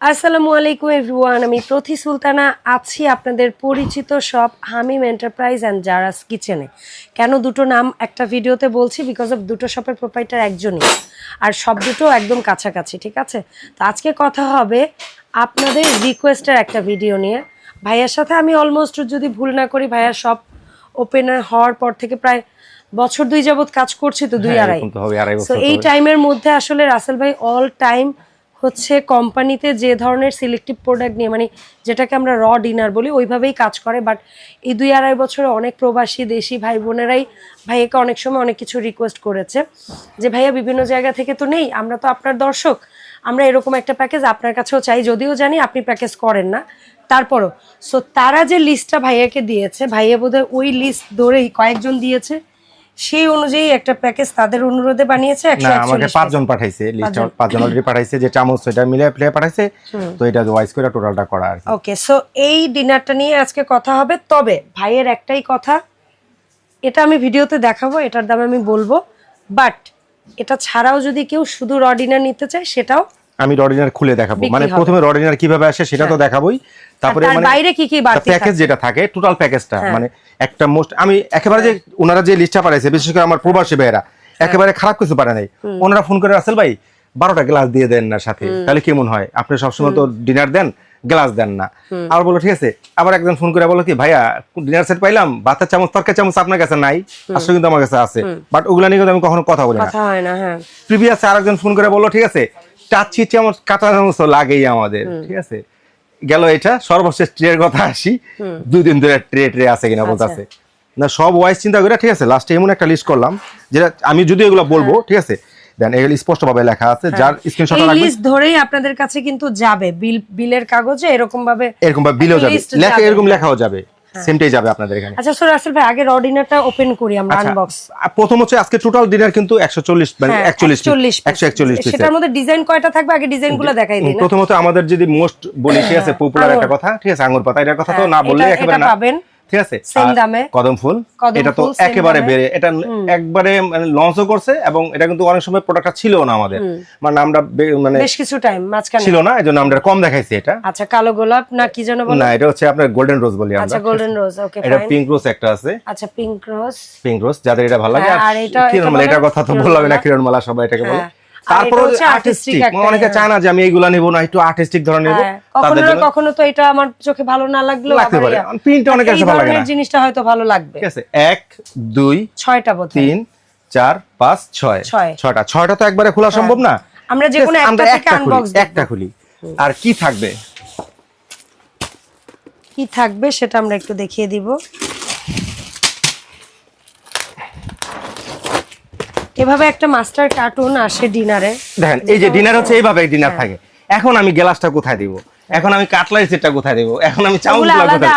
আসসালামু আলাইকুম এভরিওয়ান আমি প্রতি সুলতানা আছি আপনাদের পরিচিত সব হামিম এন্টারপ্রাইজ অ্যান্ড জারাস কিচেনে। কেন দুটো নাম একটা ভিডিওতে বলছি? বিকজ অফ দুটো শপের প্রোপাইটার একজনই। আর সব দুটো একদম কাছাকাছি ঠিক আছে? তো আজকে কথা হবে আপনাদের রিকোয়েস্টের একটা ভিডিও নিয়ে। ভাইয়ার সাথে আমি অলমোস্ট যদি ভুল না করি ভাইয়ার সব ওপেনার হওয়ার পর থেকে প্রায় বছর দুই যাবৎ কাজ করছি তো দুই হ্যাঁ, আড়াই। তো এই টাইমের মধ্যে আসলে রাসেল ভাই অল টাইম হচ্ছে কোম্পানিতে যে ধরনের সিলেক্টিভ প্রোডাক্ট নিয়ে মানে যেটাকে আমরা র ডিনার বলি, ওইভাবেই কাজ করে। বাট এই দুই আড়াই বছরে অনেক প্রবাসী, দেশি ভাই বোনেরাই ভাইয়াকে অনেক সময় অনেক কিছু রিকোয়েস্ট করেছে। যে, ভাইয়া, বিভিন্ন জায়গা থেকে তো নেই, আমরা তো আপনার দর্শক। আমরা এরকম একটা প্যাকেজ আপনার কাছেও চাই। যদিও জানি আপনি প্যাকেজ করেন না। তারপরও সো তারা যে লিস্টটা ভাইয়াকে দিয়েছে, ভাইয়া বোধহয় ওই লিস্ট ধরেই কয়েকজন দিয়েছে। সেই অনুযায়ী একটা প্যাকেজ তাদের অনুরোধে বানিয়েছে না আমাকে পাঁচজন পাঠাইছে লিস্টে পাঁচজন। অলরেডি পাঠাইছে যে চামচ এটা মিলে প্লে পাঠাইছে তো এটা ওয়াইজ করে টোটালটা করা আর ওকে সো এই ডিনারটা নিয়ে আজকে কথা হবে তবে ভাইয়ের একটাই কথা এটা আমি ভিডিওতে দেখাবো এটার দাম আমি বলব বাট এটা ছাড়াও যদি কেউ শুধু র ডিনার নিতে চায় সেটাও আমি রডিনার খুলে দেখাবো। মানে হ্যাঁ। প্রথমে রডিনার কীভাবে আসে সেটা তো দেখাবোই। তারপরে মানে বাইরে কি কি প্যাকেজ যেটা থাকে টোটাল প্যাকেজটা হ্যাঁ। মানে একটা মোস্ট আমি একেবারে যে ওনারা যে লিস্টটা পাঠাইছে বিশেষ করে আমার প্রবাসী ভাইয়েরা হ্যাঁ। একেবারে খারাপ কিছু পাঠায় নাই। ওনারা ফোন করে আসেল ভাই বারোটা গ্লাস দিয়ে দেন না সাথে। তাহলে কেমন হয়? আপনি সবসময় তো ডিনার দেন গ্লাস দেন না। আবার বলো ঠিক আছে। আবার একজন ফোন করে বলো কি ভাইয়া ডিনার সেট পাইলাম ভাতের চামচ তরকারি চামচ আপনার কাছে নাই। আসলে কিন্তু আমার কাছে আছে। বাট ওগুলা নিয়ে কিন্তু আমি কখনো কথা বলি না। কথা হয় না হ্যাঁ। প্রিভিয়াস আরেকজন ফোন করে বলল ঠিক আছে চামচ কাটা চামচ লাগেই আমাদের ঠিক আছে? গেল এটা সর্বশেষ ট্রের কথা আসি। দুই দিন ধরে ট্রে ট্রে আছে কিনা আচ্ছা। বলতেছে। না সব ওয়াইজ চিন্তা করে ঠিক আছে লাস্টে এমন একটা লিস্ট করলাম যেটা আমি যদি এগুলো বলব ঠিক আছে? দেন এগুলো স্পষ্ট ভাবে লেখা আছে যার স্ক্রিনশট হ্যাঁ। লাগবে। লিস্ট ধরেই আপনাদের কাছে কিন্তু যাবে বিল বিলের কাগজে এরকম ভাবে এরকম ভাবে বিলেও একটা যাবে। লেখা যাবে। এরকম লেখাও যাবে। সেমটাই যাবে আপনাদের এখানে। আচ্ছা স্যার আসলে ভাই আগে র ডিনারটা ওপেন করি আমরা আচ্ছা, আনবক্স প্রথম হচ্ছে আজকে টোটাল ডিনার কিন্তু একশো চল্লিশ মানে একচল্লিশ একশো একচল্লিশ পিস সেটার মধ্যে ডিজাইন কয়টা থাকবে? আগে ডিজাইনগুলো দেখাই দিন প্রথমত আমাদের যদি মোস্ট বলি ঠিক আছে পপুলার একটা কথা ঠিক আছে আঙ্গুর পাতা এটার কথা তো হ্যাঁ, না বললে এটা- একেবারে এটা না। পাবেন। ঠিক আছে। কদম ফুল। এটা তো একেবারে বেড়ে এটা একবারে লঞ্চও করছে এবং এটা কিন্তু অনেক সময় প্রোডাক্টটা ছিল না আমাদের। মানে আমরা মানে বেশ কিছু টাইম মাঝখানে। ছিল না এই জন্য আমরা কম দেখাইছি এটা। আচ্ছা কালো গোলাপ না কি যেন বলো? না এটা হচ্ছে আপনার গোল্ডেন রোজ বলি আমরা। আচ্ছা গোল্ডেন রোজ ওকে এটা পিঙ্ক রোজ একটা আছে। আচ্ছা পিঙ্ক রোজ পিঙ্ক রোজ যাদের এটা ভালো লাগে হ্যাঁ, আর আর এটা- এটা কিরণমালা এটার কথা তো বললাম না কিরণমালা সবাই এটাকে বলে। হ্যাঁ। তারপরে আর্টিস্টিক অনেকে হ্যাঁ। চায় না যে আমি এইগুলা নেব না একটু আর্টিস্টিক ধরনের নেব হ্যাঁ, কখনো কখনো তো এটা আমার চোখে ভালো না লাগলেও লাগতে পারে। প্রিন্টটা অনেকের কাছে ভালো লাগে না। জিনিসটা হয়তো ভালো লাগবে ঠিক আছে এক দুই ছয়টা বোধ তিন চার পাঁচ ছয় ছয়। হ্যাঁ। ছয়টা ছয়টা তো একবারে খোলা সম্ভব না আমরা যে কোনো একটা থেকে খুলি, একটা খুলি আর কি থাকবে কি থাকবে সেটা আমরা একটু দেখিয়ে দিব এভাবে একটা মাস্টার কার্টুন আসে ডিনারে দেখেন এই যে ডিনার হচ্ছে এইভাবে ডিনার থাকে। এখন আমি গ্লাসটা কোথায় দিব? এখন আমি কাটলারি সেটটা কোথায় দিব? এখন আমি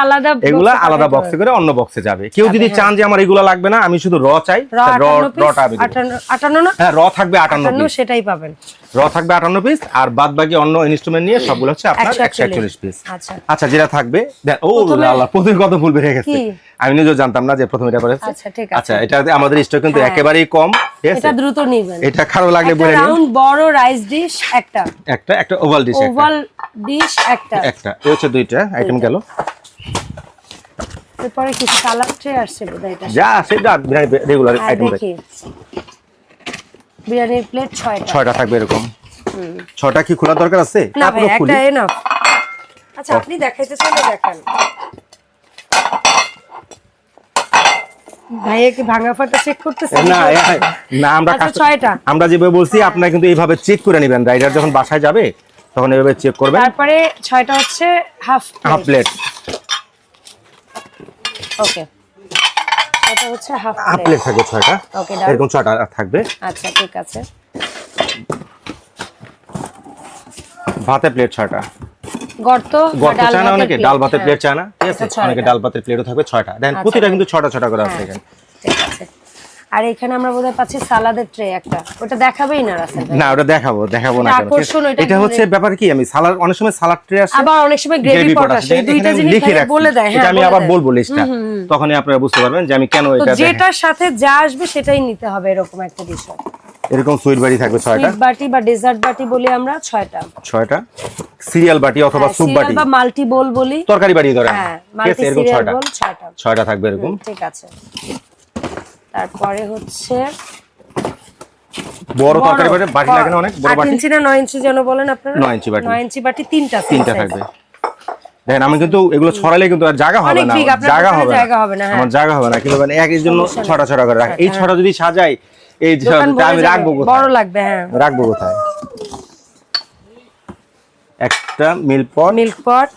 আলাদা এগুলা আলাদা বক্সে করে অন্য বক্সে যাবে। কেউ যদি চান যে আমার এগুলো লাগবে না আমি শুধু র চাই। রটা না? হ্যাঁ র থাকবে আটান্ন আটান্ন পিস সেটাই পাবেন। র থাকবে আটান্ন পিস আর বাদ বাকি অন্য ইনস্ট্রুমেন্ট নিয়ে সবগুলো হচ্ছে আপনার একশো একশো একচল্লিশ পিস আচ্ছা। আচ্ছা যেটা থাকবে ও আল্লাহ প্রথমে কত ফুল বেড়ে গেছে। আমি নিজেও জানতাম না যে প্রথমে এটা করেছে আচ্ছা, ঠিক আছে। আচ্ছা এটা আমাদের স্টক কিন্তু হ্যাঁ। একেবারেই কম। এটা দ্রুত নিবেন। এটা খারাপ লাগলে বলে নিন। রাউন্ড বড় রাইস ডিশ একটা। একটা একটা ওভাল ডিশ একটা। ওভাল ডিশ একটা। একটা। এই হচ্ছে দুইটা আইটেম গেল। এরপরে কি সালাদ ট্রে আসছে বোধহয় এটা। যা সেটা রেগুলার আইটেম দেখি। বিরিয়ানির প্লেট ছয়টা। ছয়টা থাকবে এরকম। ছয়টা কি খোলা দরকার আছে? না ভাই একটা এনাফ আচ্ছা আপনি দেখাইতে চাইলে দেখান। ভাইয়া কি ভাঙা ফাটা চেক করতেছে না না আমরা আচ্ছা, ছয়টা। আমরা যেভাবে বলছি আপনারা কিন্তু এইভাবে চেক করে নেবেন। রাইডার যখন বাসায় যাবে তখন এইভাবে চেক করবেন। তারপরে ছয়টা হচ্ছে হাফ হাফ প্লেট ওকে এটা হচ্ছে হাফ হাফ প্লেট থাকবে ছয়টা. এরকম থাকবে। আচ্ছা ঠিক আছে। ভাতে প্লেট ছয়টা। গর্ত গর্ত চায় না অনেকে? ডাল ভাতের হ্যাঁ। প্লেট চায় না ঠিক আছে আচ্ছা, অনেকে ডাল ভাতের প্লেটও থাকবে ছয়টা। দেখেন প্রতিটা হ্যাঁ। কিন্তু ছটা ছটা করে আছে এখানে। ঠিক আছে। আর এখানে আমরা বোধহয় পাচ্ছি সালাদের ট্রে একটা। ওটা দেখাবেই না রাসেল না ওটা দেখাবো দেখাবো না এটা হচ্ছে ব্যাপার কি আমি সালাদ অনেক সময় সালাদ ট্রে আসে আবার অনেক সময় গ্রেভি গ্রেভি পট পট আসে। দুইটা জিনিস লিখে ভাইয়া বলে দেয় হ্যাঁ আমি আবার বলব লিস্টটা তখনই আপনারা বুঝতে পারবেন যে আমি কেন এটা যেটার সাথে যা আসবে সেটাই নিতে হবে এরকম একটা বিষয়। এরকম সুইট বাটি থাকবে ছয়টা? সুইট বাটি বা ডেজার্ট বাটি বলি আমরা ছয়টা। ছয়টা? সিরিয়াল বাটি অথবা স্যুপ বাটি। বা মাল্টি বোল বলি। তরকারি বাটি ধরেন। হ্যাঁ মাল্টি এরকম ছয়টা। ছয়টা। থাকবে এরকম। ঠিক আছে। তারপরে হচ্ছে বড় তরকারি বাটি বাটি লাগে না অনেক? বড় বাটি? ইঞ্চি না নয় ইঞ্চি যেন বলেন আপনারা? নয় ইঞ্চি বাটি। নয় ইঞ্চি বাটি তিনটা তিনটা থাকবে। দেখেন আমি কিন্তু এগুলো ছড়ালে কিন্তু আর জায়গা হবে না। জায়গা হবে জায়গা হবে না, হ্যাঁ। আমার জায়গা হবে না। কিন্তু মানে এক জন্য সমস্যা ছড়া ছটা করে রাখ। এই ছড়া যদি সাজাই এই আমি রাখব বড় লাগবে হ্যাঁ। রাখব কোথায়? একটা মিল পট মিল্ক পট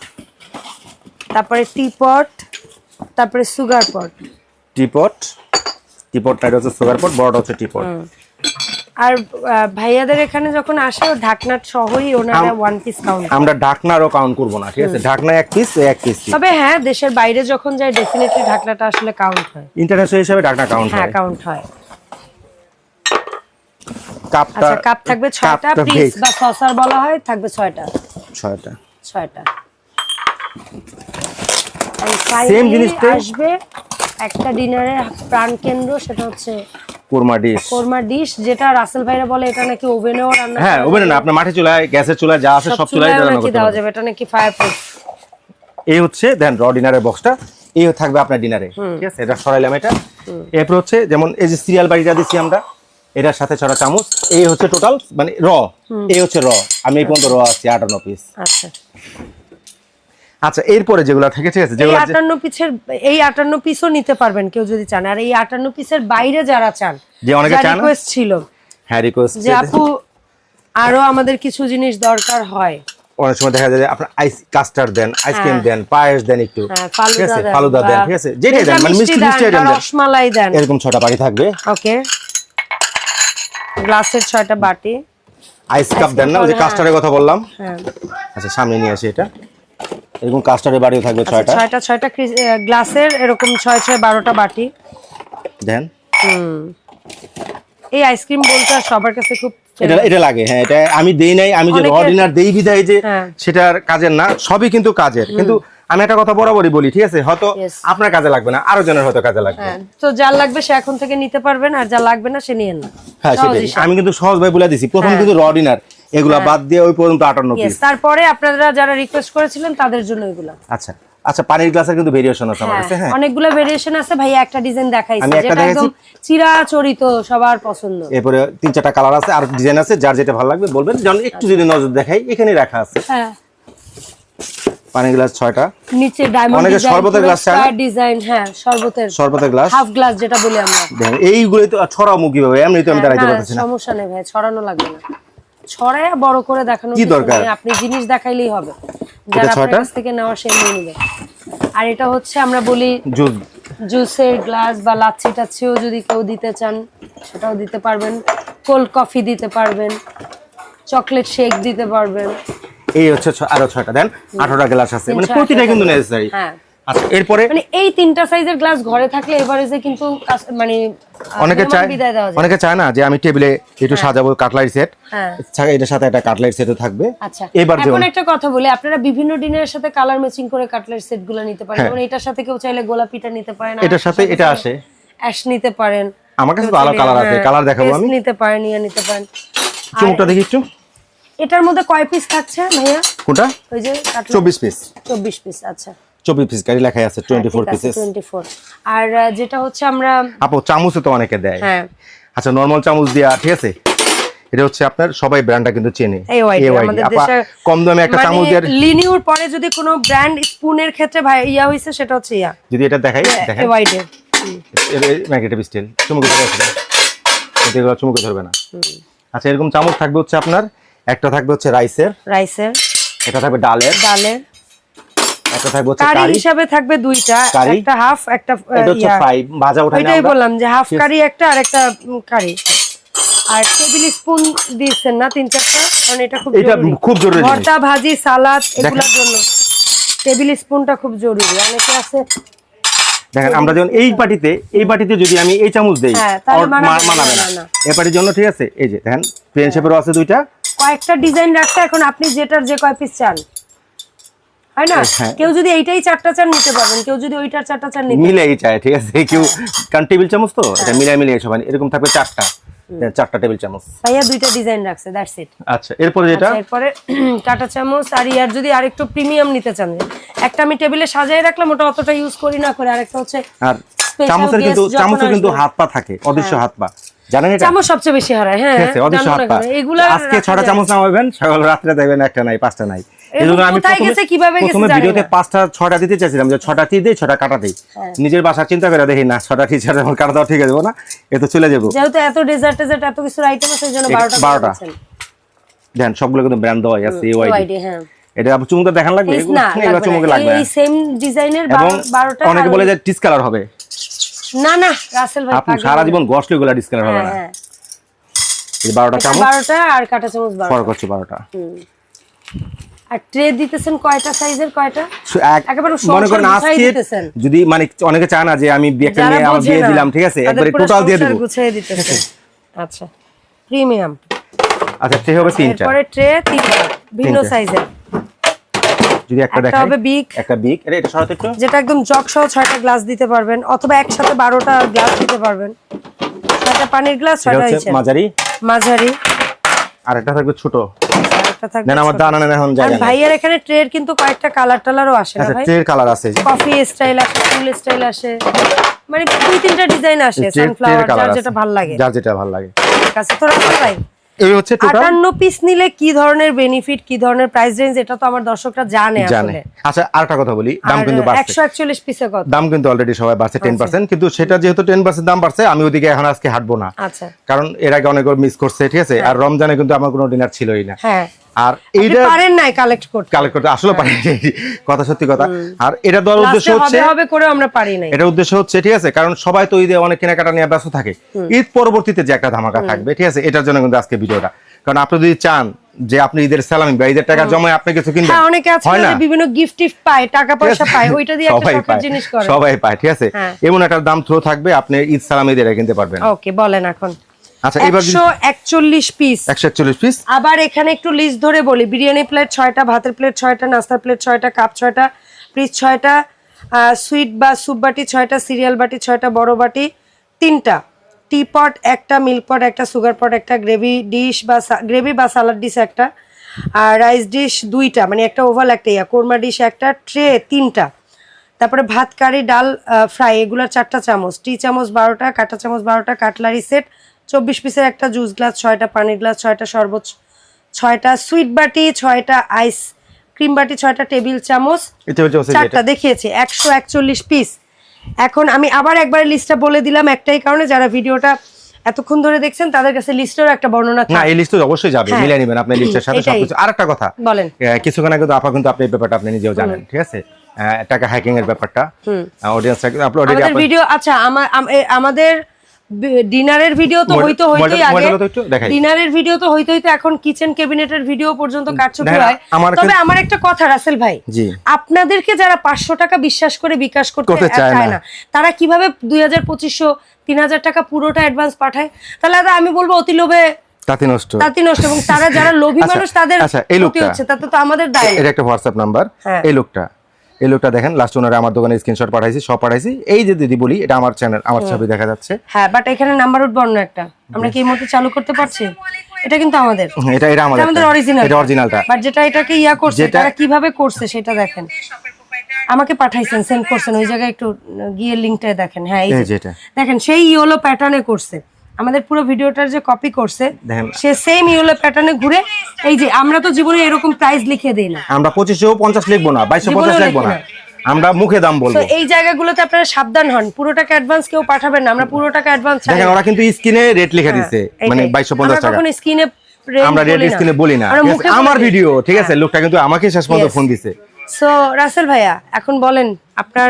তারপরে টি পট তারপরে সুগার পট টিপট টিপটটা এটা হচ্ছে সুগার পট বড়টা হচ্ছে টিপট আর আহ, ভাইয়াদের এখানে যখন আসে ও ঢাকনাট সহই ওনারা ওয়ান পিস কাউন্ট আমরা ঢাকনারও কাউন্ট করব না ঠিক আছে? ঢাকনা এক পিস এক পিস তবে হ্যাঁ দেশের বাইরে যখন যায় ডেফিনেটলি ঢাকনাটা আসলে কাউন্ট হয়। ইন্টারন্যাশনাল হিসাবে ঢাকনা কাউন্ট হ্যাঁ কাউন্ট হয়। কাপটা আচ্ছা কাপ থাকবে ছয়টা কাপটা পিস বা সসার বলা হয় থাকবে ছয়টা। ছয়টা। ছয়টা। And Same finally জিনিসটাই- আসবে একটা ডিনারের প্রাণ কেন্দ্র সেটা হচ্ছে কোরমা ডিশ কোরমা ডিশ যেটা রাসেল ভাইরা বলে এটা নাকি ওভেনেও রান্না হ্যাঁ ওভেনে না আপনার মাঠে চুলায় গ্যাসের চুলায় যা আছে সব চুলায় রান্না করতে দেওয়া। যাবে এটা নাকি ফায়ার প্রুফ এই হচ্ছে দেন র ডিনারের বক্সটা এই থাকবে আপনার ডিনারে ঠিক আছে? এটা সরাইলাম এটা। এরপর হচ্ছে যেমন এই যে সিরিয়াল বাড়িটা দিচ্ছি আমরা এটার সাথে ছড়া চামচ এই হচ্ছে টোটাল মানে র এই হচ্ছে র আমি এই পর্যন্ত র আছি আটান্ন পিস আচ্ছা। আচ্ছা এরপরে যেগুলো থেকে ঠিক আছে যেগুলো আটান্ন পিসের এই আটান্ন পিসও নিতে পারবেন কেউ যদি চান। আর এই আটান্ন পিসের বাইরে যারা চান যে অনেকে চান রিকোয়েস্ট ছিল হ্যাঁ রিকোয়েস্ট যে আপু আরও আমাদের কিছু জিনিস দরকার হয়। অনেক সময় দেখা যায় যে আপনার আইস কাস্টার্ড দেন আইসক্রিম হ্যাঁ। দেন পায়েস দেন একটু হ্যাঁ, ঠিক ফালুদা আছে দেন ফালুদা দেন ঠিক আছে যেটাই দেন মানে মিষ্টি মিষ্টি আইটেম দেন। রসমালাই দেন। এরকম ছটা বাড়ি থাকবে। ওকে গ্লাসের ছয়টা বাটি। আইস কাপ দেন না ওই যে হ্যাঁ। কথা বললাম। হ্যাঁ আচ্ছা সামনে নিয়ে আসি এটা। এরকম কাস্টার্ডের বাড়িও থাকবে আচ্ছা, ছয়টা। ছয়টা ছয়টা গ্লাসের এরকম ছয় ছয় বারোটা বাটি। দেন। হুম। এই আইসক্রিম বলতে সবার কাছে খুব এটা এটা লাগে হ্যাঁ এটা আমি দেই নাই আমি যে র ডিনার দেই বিদায় যে হ্যাঁ। সেটার কাজের না সবই কিন্তু কাজের। কিন্তু আমি একটা কথা বরাবরই বলি ঠিক আছে? হয়তো আপনার কাজে লাগবে না আরও জনের হয়তো কাজে লাগবে। হ্যাঁ তো যার লাগবে সে এখন থেকে নিতে পারবেন আর যা লাগবে না সে নিয়ে না হ্যাঁ সেটাই। আমি কিন্তু সহজ ভাই বলে দিছি প্রথম হ্যাঁ। কিন্তু রডিনার এগুলা বাদ দিয়ে ওই পর্যন্ত আটান্ন Yes, পিস তারপরে আপনারা যারা রিকোয়েস্ট করেছিলেন তাদের জন্য এগুলো। আচ্ছা আচ্ছা পানির গ্লাসের কিন্তু ভেরিয়েশন আছে আমার কাছে হ্যাঁ অনেকগুলো ভেরিয়েশন আছে। ভাইয়া একটা ডিজাইন দেখাইছে আমি একটা যেটা একদম। চিরাচরিত সবার পছন্দ। এরপরে তিন চারটা কালার আছে আর ডিজাইন আছে যার যেটা ভালো লাগবে বলবেন। যেমন একটু যদি নজর দেখাই এখানে রাখা আছে। হ্যাঁ। পানির গ্লাস ছয়টা। নিচে ডায়মন্ড অনেকে শরবতের glass চায়? ডিজাইন হ্যাঁ শরবতের শরবতের গ্লাস। হাফ গ্লাস যেটা বলি আমরা। দেখেন এইগুলো তো ছড়াও মুখি ভাবে এমনি তো আমি দাঁড়াইতে হ্যাঁ, পারতেছি না। সমস্যা নেই ভাই ছড়ানো লাগবে না। ছড়ায় বড় করে দেখানো কি দরকার? আপনি জিনিস দেখাইলেই হবে। যারা আপনার ছয়টা? কাছ থেকে নেওয়া সে নিয়ে নেবে। আর এটা হচ্ছে আমরা বলি জুস। জুসের গ্লাস বা লাচ্ছি টাচ্ছিও যদি কেউ দিতে চান সেটাও দিতে পারবেন। কোল্ড কফি দিতে পারবেন চকলেট শেক দিতে পারবেন। এই হচ্ছে আরও ছয়টা দেন আঠারোটা গ্লাস আছে। মানে প্রতিটা কিন্তু নেসেসারি হ্যাঁ। আচ্ছা এরপরে মানে এই তিনটা সাইজের গ্লাস ঘরে থাকলে এভারেজে কিন্তু মানে অনেকে চায় বিদায় দেওয়া যায়। অনেকে চায় না যে আমি টেবিলে একটু সাজাবো কাটলারি সেট হ্যাঁ। এটার সাথে একটা কাটলারি সেটও থাকবে। আচ্ছা। এবার এখন একটা কথা বলি আপনারা বিভিন্ন ডিনারের সাথে কালার ম্যাচিং করে কাটলার সেটগুলো নিতে পারেন। হ্যাঁ। যেমন এটার সাথে কেউ চাইলে গোলাপিটা নিতে পারেন এটার সাথে এটা আসে। অ্যাশ নিতে পারেন। আমার কাছে তো কালার আছে। হ্যাঁ, কালার দেখাবো আমি। নিতে পারেন ইয়ে নিতে পারেন। আর দেখি একটু এটার মধ্যে কয় পিস থাকছে ভাইয়া? কোনটা? ওই যে কাটলার চব্বিশ পিস চব্বিশ পিস আচ্ছা। চব্বিশ পিস গাড়ি লেখাই আছে twenty four pieces twenty four আর যেটা হচ্ছে আমরা আপু চামচে তো অনেকে দেয়। হ্যাঁ। আচ্ছা নর্মাল চামচ দিয়া ঠিক আছে? এটা হচ্ছে আপনার সবাই ব্র্যান্ডটা কিন্তু চেনে। কম দামে একটা চামচ দিয়ে লিনিউর পরে যদি কোনো ব্র্যান্ড স্পুনের ক্ষেত্রে ভাই ইয়া হয়েছে সেটা হচ্ছে ইয়া। যদি এটা দেখাই দেখেন ওয়াইডের ম্যাগনেটিভ স্টিল চুমুকে ধরে আছে এটা এগুলো চুমুকে ধরবে না। আচ্ছা এরকম চামচ থাকবে হচ্ছে আপনার একটা থাকবে হচ্ছে রাইসের। রাইসের। এটা থাকবে ডালের। ডালের। একটা থাকবে হচ্ছে কারি হিসাবে থাকবে দুইটা। একটা হাফ একটা এটা হচ্ছে ফ্রাই ভাজা উঠাই না ওইটাই আমরা। বললাম যে হাফ কারি একটা আর একটা কারি। আর টেবিল স্পুন দিয়েছেন না তিন চারটা? কারণ এটা খুব এটা খুব জরুরি ভর্তা ভাজি সালাদ এগুলোর জন্য। টেবিল স্পুনটা খুব জরুরি। অনেকে আছে দেখেন আমরা যখন এই পার্টিতে এই পার্টিতে যদি আমি এই চামচ দেই হ্যাঁ, মানাবে না। এই পার্টির জন্য ঠিক আছে? এই যে দেখেন প্লেন শেপেরও আছে দুইটা। কয়েকটা ডিজাইন রাখতে এখন আপনি যেটার যে কয় পিস চান। হয় না? হ্যাঁ। কেউ যদি এইটাই চারটা নিতে পারবেন কেউ যদি ওইটার চারটা চান নিতে মিলাই চায় ঠিক আছে? কেউ কারণ টেবিল চামচ তো এটা মিলাই মিলিয়ে সবাই এরকম থাকবে চারটা। চারটা টেবিল চামচ। ভাইয়া দুইটা ডিজাইন রাখছে দ্যাটস ইট আচ্ছা এরপরে কাটা চামচ আর ইয়ার যদি আরেকটু প্রিমিয়াম নিতে চান। একটা আমি টেবিলে সাজিয়ে রাখলাম ওটা অতটা ইউজ করি না করে আরেকটা হচ্ছে আর চামচের কিন্তু চামচের কিন্তু হ্যাঁ। হাত পা থাকে অদৃশ্য হাত পা। জানেন এটা? চামচ সবচেয়ে বেশি হারায় হ্যাঁ অদৃশ্য হাত পা আজকে ছটা চামচ নামাবেন সকাল রাত্রে দেখবেন একটা নাই পাঁচটা নাই। এজন্য আমি প্রথমে ভিডিওতে পাঁচটা ছটা দিতে চাইছিলাম যে ছটা ছটা কাটা দেই। নিজের বাসা চিন্তা করে দেখি না ছটা টি ছটা কাটা দেওয়া ঠিক আছে না এ তো চলে যাব। যেহেতু এত ডেজার্ট টেজার্ট এত কিছুর আইটেম আছে এই জন্য এটা বারোটা বারোটা। দেন সবগুলো কিন্তু ব্র্যান্ড দেওয়া আছে ইউআইডি হ্যাঁ। এটা আপনি চুমুকে দেখান লাগবে? এগুলো চুমুকে লাগবে এই সেম ডিজাইনের এবং বারোটা অনেকে বলে যে টিস কালার হবে। না না রাসেল ভাই আপনি সারা জীবন গসলে এগুলো ডিস হবে হ্যাঁ না। হ্যাঁ এই বারোটা এটা চামচ? বারোটা আর কাটা চামচ বারোটা। ফর করছে বারোটা। আর ট্রে দিতেছেন কয়টা সাইজের কয়টা? একেবারে মনে করেন আজকে যদি মানে অনেকে চায় না যে আমি একটা আমার বোঝে দিলাম ঠিক আছে? একবারে টোটাল দিয়ে দেবো। গুছিয়ে দিতেছেন আচ্ছা প্রিমিয়াম আচ্ছা ট্রে হবে তিনটা। এরপরে ট্রে তিনটা ভিন্ন সাইজের যদি একটা একটা দেখাই। হবে big। একটা বিগ। এটা এটা সরাতে একটু। যেটা একদম জগ সহ ছয়টা গ্লাস দিতে পারবেন অথবা একসাথে বারোটা গ্লাস দিতে পারবেন। ছয়টা পানির গ্লাস এটা হচ্ছে মাঝারি। মাঝারি। আর একটা থাকবে ছোট। আরেকটা আমার দানা নেন এখন জায়গা ভাইয়ের এখানে ট্রের কিন্তু কয়েকটা কালার টালারও আসে না আচ্ছা ভাই? ট্রের কালার আছে। কফি স্টাইল আসে ফুল স্টাইল আসে। মানে দুই তিনটা ডিজাইন আসে সানফ্লাওয়ার যেটা ভালো লাগে। যার যেটা ভালো লাগে। ঠিক আছে তো রাখো ভাই। এই হচ্ছে আটান্ন পিস নিলে কি ধরনের বেনিফিট কি ধরনের প্রাইস রেঞ্জ এটা তো আমার দর্শকরা জানে জানে। আসলে। আচ্ছা আরেকটা কথা বলি দাম কিন্তু বাড়ছে। একশো একচল্লিশ পিসে কত দাম কিন্তু অলরেডি সবাই বাড়ছে টেন পার্সেন্ট কিন্তু সেটা যেহেতু টেন পার্সেন্ট দাম বাড়ছে আমি ওদিকে এখন আজকে হাঁটবো না। আচ্ছা। কারণ এর আগে অনেক মিস করছে ঠিক আছে? আর রমজানে কিন্তু আমার কোনো ডিনার ছিলই না। হ্যাঁ। আর এইটা পারেন নাই কালেক্ট করতে। কালেক্ট করতে আসলে পারি কথা সত্যি কথা। আর এটা দেওয়ার উদ্দেশ্য হচ্ছে হবে করে আমরা পারি নাই। এটা উদ্দেশ্য হচ্ছে ঠিক আছে কারণ সবাই তো ঈদে অনেক কেনাকাটা নিয়ে ব্যস্ত থাকে। ঈদ পরবর্তীতে যে একটা ধামাকা থাকবে ঠিক আছে এটার জন্য কিন্তু আজকে ভিডিওটা। কারণ আপনি যদি চান যে আপনি ঈদের সালামি বা ঈদের টাকা জমায় আপনি কিছু কিনবেন হ্যাঁ অনেকে আছে হয় যে বিভিন্ন গিফট টিফট পায় টাকা পয়সা পায় ওইটা দিয়ে একটা শখের জিনিস করে। সবাই পায় ঠিক আছে? হ্যাঁ। এমন একটা দাম থ্রো থাকবে আপনি ঈদ সালামি দিয়ে কিনতে পারবেন। ওকে বলেন এখন। আচ্ছা এবার একশো একচল্লিশ পিস একশো একচল্লিশ পিস আবার এখানে একটু লিস্ট ধরে বলি বিরিয়ানি প্লেট ছয়টা ভাতের প্লেট ছয়টা নাস্তার প্লেট ছয়টা কাপ ছয়টা পিস ছয়টা সুইট বা স্যুপ বাটি ছয়টা সিরিয়াল বাটি ছয়টা বড় বাটি তিনটা। টি পট একটা মিল্ক পট একটা সুগার পট একটা গ্রেভি ডিশ বা গ্রেভি বা সালাড ডিশ একটা আর রাইস ডিশ দুইটা মানে একটা ওভাল একটা ইয়া কোরমা ডিশ একটা ট্রে তিনটা। তারপরে ভাত কারি ডাল ফ্রাই এগুলোর চারটা চামচ টি চামচ বারোটা কাঁটা চামচ বারোটা কাটলারি সেট চব্বিশ পিসের একটা জুস গ্লাস ছয়টা পানির গ্লাস ছয়টা শরবত ছয়টা সুইট বাটি ছয়টা আইস ক্রিম বাটি ছয়টা টেবিল চামচ চারটা দেখিয়েছি একশো একচল্লিশ পিস। এখন আমি আবার একবার লিস্টটা বলে দিলাম একটাই কারণে যারা ভিডিওটা এতক্ষণ ধরে দেখছেন তাদের কাছে লিস্টেরও একটা বর্ণনা না এই লিস্ট তো অবশ্যই যাবে হ্যাঁ। মিলে নেবেন আপনি লিস্টের সাথে। সবকিছু। আর একটা কথা বলেন। কিছুক্ষণ আগে তো আপা কিন্তু আপনি এই ব্যাপারটা আপনি নিজেও জানেন ঠিক আছে? টাকা হ্যাকিং এর ব্যাপারটা। অডিয়েন্স আপনি অলরেডি আমাদের ভিডিও আচ্ছা আমা- আম- এ- আমাদের ডিনারের ভিডিও তো হইতো হইতোই আগে। ডিনারের ভিডিও তো হইতে হইতে এখন কিচেন ক্যাবিনেটের ভিডিও পর্যন্ত কাটছুটি হয় তবে আমার একটা কথা রাসেল ভাই জি। আপনাদেরকে যারা পাঁচশো টাকা বিশ্বাস করে বিকাশ করতে চায় না। তারা কীভাবে দুই হাজার পঁচিশশো তিন হাজার টাকা পুরোটা অ্যাডভান্স পাঠায় তাহলে আমি বলব অতি লোভে তাতে নষ্ট তাতি নষ্ট এবং তারা যারা লোভী আচ্ছা, মানুষ তাদের আচ্ছা, এই লোকটা। হচ্ছে তাতে তো আমাদের দায় এটা একটা হোয়াটসঅ্যাপ নাম্বার। এই লোকটা এই লোকটা দেখেন লাস্ট ওনারে আমার দোকানে স্ক্রিনশট পাঠাইছি সব পাঠাইছি। এই যে দিদি বলি এটা আমার চ্যানেল আমার ছবি দেখা যাচ্ছে। হ্যাঁ বাট এখানে নাম্বার উঠবে অন্য একটা। আমরা কি এই মুহূর্তে চালু করতে পারছি? এটা কিন্তু আমাদের। এটা এটা আমাদের আমাদের অরিজিনাল এটা অরিজিনালটা বাট যেটা এটাকে ইয়া করছে তারা কীভাবে করছে সেটা দেখেন। আমাকে পাঠাইছেন সেন্ড করছেন ওই জায়গায় একটু গিয়ে লিংকটা দেখেন। হ্যাঁ এই যে। দেখেন সেই ইয়েলো প্যাটার্নে করছে। আমাদের পুরো ভিডিওটার যে কপি করছে সে সেম ইয়েলো প্যাটার্নে ঘুরে এই যে আমরা তো জীবনে এরকম প্রাইস লিখে দেই না। আমরা পঁচিশশো পঞ্চাশ লিখব না বাইশশো পঞ্চাশ লিখব না। আমরা মুখে দাম বলব। এই জায়গাগুলোতে আপনারা সাবধান হন পুরো টাকা অ্যাডভান্স কেউ পাঠাবেন না আমরা পুরো টাকা অ্যাডভান্স চাই দেখেন ওরা কিন্তু স্ক্রিনে রেট লিখে দিছে মানে বাইশশো পঞ্চাশ টাকা। কখনো স্ক্রিনে আমরা রেট স্ক্রিনে বলি না। আমার ভিডিও ঠিক আছে লোকটা কিন্তু আমাকে শেষ পর্যন্ত ফোন দিছে। সো রাসেল ভাইয়া এখন বলেন আপনার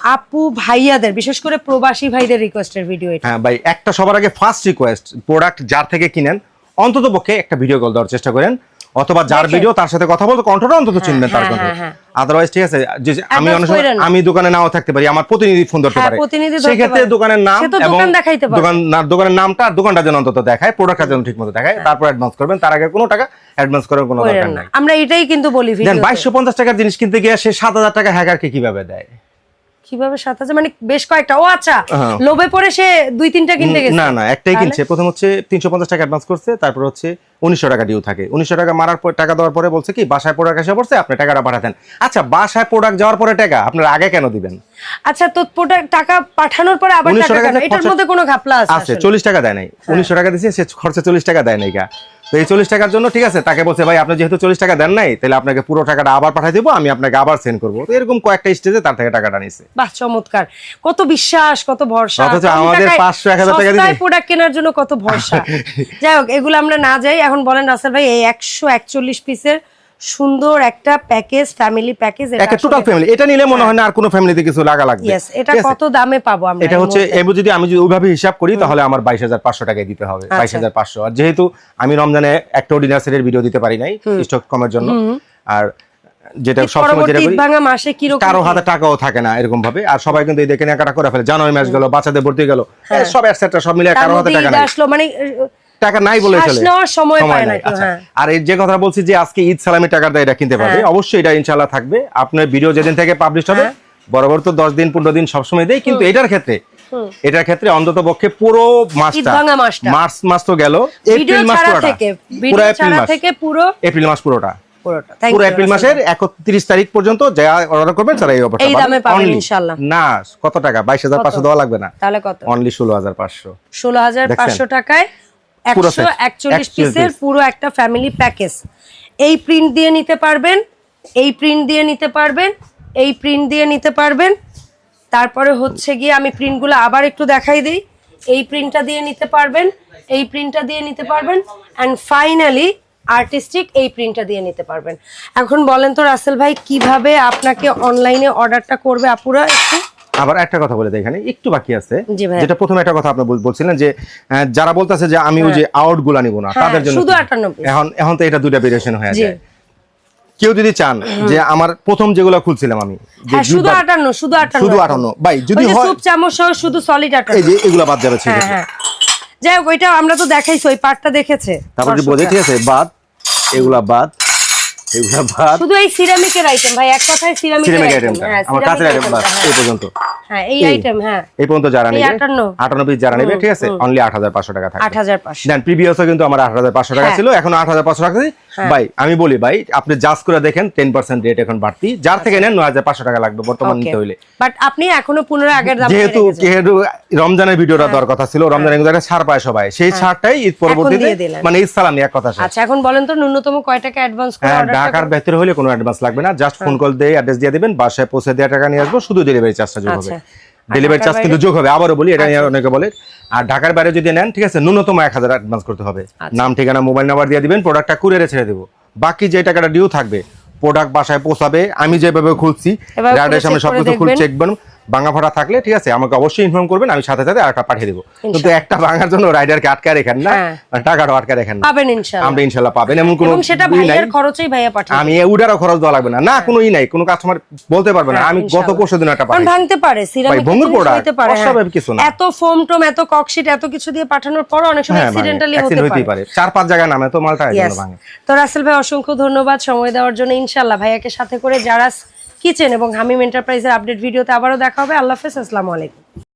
আপু ভাইয়াদের বিশেষ করে প্রবাসী ভাইদের রিকোয়েস্টের ভিডিও এটা। হ্যাঁ ভাই একটা সবার আগে ফার্স্ট রিকোয়েস্ট প্রোডাক্ট যার থেকে কিনেন অন্তত পক্ষে একটা ভিডিও কল দেওয়ার চেষ্টা করেন অথবা যার ভিডিও তার সাথে কথা বলতে কণ্ঠটা অন্তত চিনবেন তার হ্যাঁ, কণ্ঠ হ্যাঁ, হ্যাঁ। আদারওয়াইজ ঠিক আছে আমি আমি দোকানে নাও থাকতে পারি আমার প্রতিনিধি ফোন ধরতে হ্যাঁ, পারে। সেক্ষেত্রে দোকানের নাম এবং দোকান দোকানের নামটা আর দোকানটা যেন অন্তত দেখায় প্রোডাক্টটা যেন ঠিক মতো দেখায় তারপর অ্যাডভান্স করবেন তার আগে কোনো টাকা অ্যাডভান্স করার কোনো দরকার। নাই। আমরা এটাই কিন্তু বলি দেন ভিডিও বাইশশো পঞ্চাশ টাকার জিনিস কিনতে গিয়ে সে সাত হাজার টাকা হ্যাকারকে কীভাবে দেয়? কীভাবে সাত হাজার? মানে বেশ কয়েকটা। ও আচ্ছা হ্যাঁ। লোভে পড়ে সে দুই তিনটা কিনতে গেছে। না না একটাই কিনছে। প্রথম হচ্ছে তিনশো পঞ্চাশ টাকা অ্যাডভান্স করছে তারপর হচ্ছে উনিশশো টাকা ডিউ থাকে। উনিশশো টাকা মারার পর টাকা দেওয়ার পরে বলছে কি বাসায় প্রোডাক্ট এসে পড়ছে আপনি টাকাটা পাঠাতেন। আচ্ছা বাসায় প্রোডাক্ট যাওয়ার পরে টাকা আপনার আগে কেন দিবেন? আচ্ছা তো প্রোডাক্ট টাকা পাঠানোর পরে আবার টাকা এটার মধ্যে কোনো ঘাপলা আছে আছে আসলে? চল্লিশ টাকা দেয় নাই। উনিশশো টাকা দিচ্ছে সে খরচে চল্লিশ টাকা দেয় নাই গা। তো এই চল্লিশ টাকার জন্য ঠিক আছে তাকে বলছে ভাই আপনি যেহেতু চল্লিশ টাকা দেন নাই তাহলে আপনাকে পুরো টাকাটা আবার পাঠিয়ে দেবো আমি আপনাকে আবার সেন্ড করব। তো এরকম কয়েকটা স্টেজে তার থেকে টাকাটা নিচ্ছে বাহ চমৎকার। কত বিশ্বাস কত ভরসা। অথচ আমাদের পাঁচশো এক হাজার টাকা প্রোডাক্ট কেনার জন্য কত ভরসা। যাই হোক এগুলো আমরা না যাই এখন বলেন রাসেল ভাই এই একশো একচল্লিশ পিসের সুন্দর একটা প্যাকেজ ফ্যামিলি প্যাকেজ একটা টোটাল ফ্যামিলি এটা নিলে মনে হয়। না আর কোনো ফ্যামিলিতে কিছু লাগা লাগবে। ইয়েস এটা কত দামে পাবো আমরা এটা হচ্ছে? এবার যদি আমি যদি ওইভাবে হিসাব করি তাহলে আমার বাইশ হাজার পাঁচশো টাকায় দিতে হবে। আচ্ছা। বাইশ হাজার পাঁচশো। আর যেহেতু আমি রমজানে একটা ডিনার সেটের ভিডিও দিতে পারি নাই স্টক কমের জন্য। আর যেটা ঈদ সবসময় যেটা করি ভাঙা মাসে কি? রকম কারও হাতে টাকাও থাকে না এরকম ভাবে আর সবাই কিন্তু এই দেখে কেনাকাটা করে ফেলে। জানুয়ারি মাস গেল বাচ্চাদের ভর্তি গেল। সব একসাথে সব মিলে হ্যাঁ। কারও হাতে টাকা নাই। আসলো মানে টাকা নাই বলে সময় পায় না। কেউ, আচ্ছা, হ্যাঁ। আর যে কথা বলছি যে আজকে ঈদ সালামি টাকার দেয় এটা কিনতে পারবে হ্যাঁ। অবশ্যই এটা ইনশাল্লাহ থাকবে। আপনার ভিডিও যেদিন থেকে পাবলিশ হবে হ্যাঁ। বরাবর তো দশ দিন পনেরো দিন সবসময় দেয় কিন্তু এটার ক্ষেত্রে এটার ক্ষেত্রে অন্তত পক্ষে পুরো মাসটা মার্চ মাস তো গেল এপ্রিল মাস পুরোটা। পুরো এপ্রিল মাস। থেকে পুরো এপ্রিল মাস পুরোটা। পুরোটা। পুরো এপ্রিল মাসের একত্রিশ তারিখ পর্যন্ত যা অর্ডার করবেন তারা এই অফারটা এই দামে পাবেন Only। না কত টাকা? বাইশ হাজার পাঁচশো দেওয়া লাগবে না। তাহলে কত? অনলি ষোলো হাজার পাঁচশো। ষোলো হাজার পাঁচশো টাকায় পুরো একশো একচল্লিশ পিসের পুরো একটা ফ্যামিলি প্যাকেজ এই প্রিন্ট দিয়ে নিতে পারবেন এই প্রিন্ট দিয়ে নিতে পারবেন এই প্রিন্ট দিয়ে নিতে পারবেন। তারপরে হচ্ছে গিয়ে আমি প্রিন্টগুলো আবার একটু দেখাই দিই। এই প্রিন্টটা দিয়ে নিতে পারবেন এই প্রিন্টটা দিয়ে নিতে পারবেন অ্যান্ড ফাইনালি আর্টিস্টিক এই প্রিন্টটা দিয়ে নিতে পারবেন। এখন বলেন তো রাসেল ভাই কীভাবে আপনাকে অনলাইনে অর্ডারটা করবে আপুরা একটু? আবার একটা কথা বলে দেয় এখানে একটু বাকি আছে। যেটা প্রথমে একটা কথা আপনি বলছিলেন যে যারা বলতেছে যে আমি ওই যে আউটগুলা নিব না হ্যাঁ, তাদের জন্য শুধু কি? 58 piece। এখন এখন তো এটা দুইটা ভেরিয়েশন হয়ে যায়। কেউ যদি চান যে আমার প্রথম যেগুলো খুলছিলাম আমি যে হ্যাঁ শুধু আটান্ন শুধু আটান্ন। শুধু 58 ভাই, যদি হয়- স্যুপ চামচ সহ শুধু সলিড আটান্ন। এই যে এগুলা বাদ যাবে হ্যাঁ হ্যাঁ। যাই হোক ওইটা আমরা তো দেখাইছি ওই পার্টটা দেখেছে। তারপর যদি বোঝে ঠিক আছে বাদ এগুলা বাদ। এগুলা বাদ শুধু এই সিরামিকের আইটেম ভাই এক কথায় সিরামিকের আইটেম হ্যাঁ আমার কাছের আইটেম বাদ এই পর্যন্ত। হ্যাঁ এই এই। আইটেম হ্যাঁ। এই পর্যন্ত যারা নেবে 58 আটান্ন পিস যারা নেবে ঠিক আছে? অনলি আট হাজার পাঁচশো টাকা থাকবে। আট হাজার পাঁচশো। দেন প্রিভিয়াসও কিন্তু আমার আট হাজার পাঁচশো টাকা হ্যাঁ। ছিল এখন আট হাজার পাঁচশো টাকা ভাই আমি বলি ভাই আপনি জাজ করে দেখেন টেন পার্সেন্ট রেট এখন বাড়তি। যার থেকে নেন নয় হাজার পাঁচশো টাকা লাগবে বর্তমান নিতে হইলে। বাট আপনি এখনও পুনরায় আগের দাম যেহেতু যেহেতু রমজানের ভিডিওটা দেওয়ার কথা ছিল রমজানের কিন্তু একটা ছাড় পায় সবাই। সেই ছাড়টাই ঈদ পরবর্তীতে মানে ঈদ সালামি এক কথা আচ্ছা এখন বলেন তো ন্যূনতম কয় টাকা অ্যাডভান্স করে হ্যাঁ অর্ডারটা ভেতরে হলে কোনো অ্যাডভান্স লাগবে না। জাস্ট ফোন কল দিয়ে অ্যাড্রেস দিয়ে দিবেন বাসায় পৌঁছে দেওয়া টাকা নিয়ে আসব শুধু ডেলিভারি চার্জটা যোগ হবে। আচ্ছা। ডেলিভারি ঢাকার চার্জ কিন্তু যোগ হবে আবারও বলি এটা নিয়ে অনেকে বলে। আর ঢাকার বাইরে যদি নেন ঠিক আছে ন্যূনতম এক হাজার অ্যাডভান্স করতে হবে। আচ্ছা। নাম ঠিকানা মোবাইল নাম্বার দিয়ে দিবেন প্রোডাক্টটা কুরিয়ারে ছেড়ে দেবো। বাকি যে টাকাটা ডিউ থাকবে প্রোডাক্ট বাসায় পৌঁছাবে আমি যেভাবে খুলছি রাইডের সামনে সবকিছু খুলে দেখবেন। চেকবেন ভাঙা ফাটা থাকলে ঠিক আছে আমাকে অবশ্যই ইনফর্ম করবেন আমি সাথে সাথে আরেকটা পাঠিয়ে দেবো। কিন্তু একটা ভাঙার জন্য রাইডারকে আটকে রেখেন না হ্যাঁ। টাকাটা আটকে রেখেন না। পাবেন ইনশাআল্লাহ আমরা ইনশাল্লাহ পাবেন এমন কোনো সেটা ভাইয়ের খরচেই ভাইয়া আমি উডারও খরচ দেওয়া লাগবে না। না কোনো ই নাই কোনো কাস্টমার বলতে পারবে না। আমি গত পরশু দিন একটা পাঠাই ভাঙতে পারে সিরামিক ভঙ্গুর হ্যাঁ। অস্বাভাবিক কিছু না। এত ফোম টোম এত ককশিট এত কিছু দিয়ে পাঠানোর পর অনেক সময় হ্যাঁ অ্যাক্সিডেন্টালি হতে পারে। চার পাঁচ জায়গায় নামে তো মালটা তো রাসেল ভাই অসংখ্য ধন্যবাদ সময় দেওয়ার জন্য। ইনশাল্লাহ ভাইয়াকে সাথে করে যারা কিচেন এবং হামিম এন্টারপ্রাইজের আপডেট ভিডিওতে আবারও দেখা হবে। আল্লাহ হাফেজ আসসালামু আলাইকুম।